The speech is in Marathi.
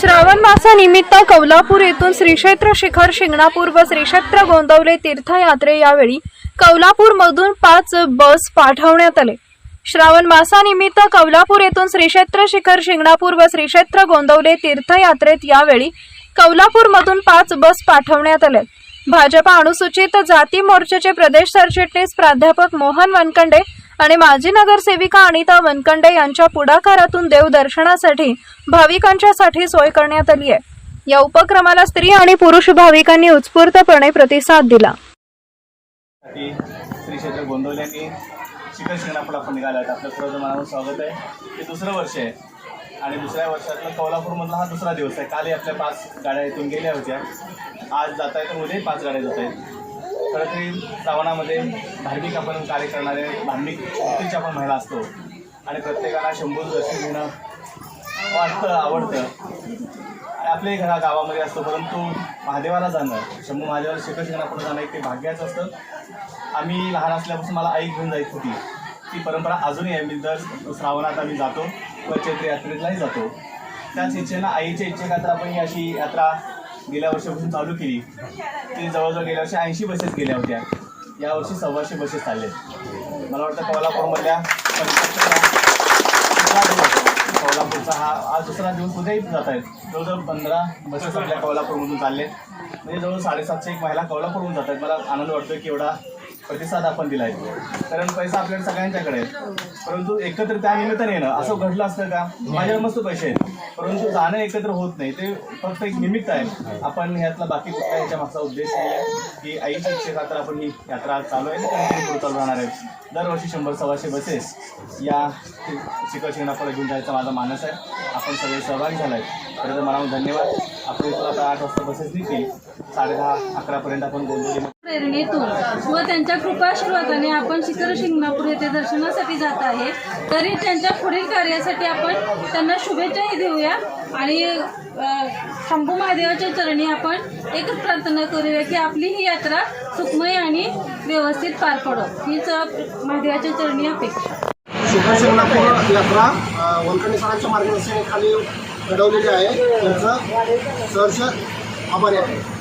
श्रावण मासानिमित्त कौलापूर येथून श्रीक्षेत्र शिखर शिंगणापूर व श्रीक्षेत्र गोंदवले तीर्थयात्रे यावेळी कौलापूर मधून पाच बस पाठवण्यात आले. श्रावण मासानिमित्त कौलापूर येथून श्रीक्षेत्र शिखर शिंगणापूर व श्रीक्षेत्र गोंदवले तीर्थयात्रेत यावेळी कौलापूर मधून पाच बस पाठवण्यात आल्या भाजपा अनुसूचित जाती मोर्चाचे प्रदेश सरचिटणीस प्राध्यापक मोहन वनकंडे आणि माजी नगरसेविका अनिता वनकंडे यांच्या पुढाकारातून देवदर्शनासाठी भाविकांच्यासाठी सोय करण्यात आली आहे. या उपक्रमाला स्त्री आणि पुरुष भाविकांनी उत्स्फूर्तपणे प्रतिसाद दिला. स्वागत आहे. हे दुसरं वर्ष आहे. आणि दुसऱ्या वर्षातलं कोल्हापूरमधला हा दुसरा दिवस आहे. कालही आपल्या पाच गाड्या इथून गेल्या होत्या. आज जात आहेत तर उद्याही पाच गाड्या जात आहेत तरी श्रावणामध्ये धार्मिक आपण कार्य करणारे धार्मिक वृत्तीच्या आपण महिला असतो. आणि प्रत्येकाला शंभर दर्शन घेणं वाटतं आवडतं. आणि आपल्याही घरा गावामध्ये असतो परंतु महादेवाला जाणं शंभू महादेवाला शिखर पण जाणं एक ते भाग्याचं असतं. आम्ही लहान असल्यापासून मला आई घेऊन जायची होती. ती परंपरा अजूनही आहे. मी दर श्रावणात आम्ही जातो व चैत्र यात्रेलाही जातो. त्याच इच्छेनं आईच्या इच्छेखातर आपण ही अशी यात्रा गेल्या वर्षापासून चालू केली. ती जवळजवळ गेल्या वर्षी ऐंशी बसेस गेल्या होत्या. यावर्षी सव्वाशे बसेस चालले मला वाटतं कोल्हापूरमधल्या कोल्हापूरचा हा आज दुसरा दिवस उद्याही जात आहेत. जवळजवळ पंधरा बसेस आपल्या कोल्हापूरमधून चालले म्हणजे जवळ साडेसातशे एक महिला कोल्हापूरहून जात आहेत. मला आनंद वाटतो की एवढा प्रतिसाद आपण दिला आहे कारण पैसा आपल्याकडे सगळ्यांच्याकडे आहे परंतु एकत्र त्या निमित्ताने येणं असं घडलं असतं का? माझ्याकडे मस्त पैसे आहेत. परंतु जाणं एकत्र होत नाही. ते फक्त एक निमित्त आहे. आपण ह्यातला बाकी कुठला याच्या मागचा उद्देश नाही आहे की आईच्या इच्छेखातर आपण ही यात्रा चालू आहे कंटिन्यू पुढे चालू राहणार आहे. दरवर्षी शंभर सव्वाशे बसेस या शिखर शिंगणापूरला घेऊन जायचा माझा मानस आहे. आपण सगळे सहभागी झाला आहे खरं तर मला धन्यवाद. आपण इथून आता आठ वाजता बसेस निघतील. साडे दहा अकरापर्यंत आपण गोंदिवली प्रेरणेतून व त्यांच्या कृपाशीर्वादाने आपण शिखर शिंगणापूर येथे दर्शनासाठी जात आहे. तरी त्यांच्या पुढील कार्यासाठी आपण त्यांना शुभेच्छाही देऊया. आणि शंभू महादेवाच्या चरणी आपण एकच प्रार्थना करूया की आपली ही यात्रा सुखमय आणि व्यवस्थित पार पडो. हीच महादेवाच्या चरणी अपेक्षा. शिखर शिंगणापूर यात्रा अ, सरांच्या मार्गदर्शनाखाली घडवलेली आहे. त्यांचं सहर्ष आभारी आहे.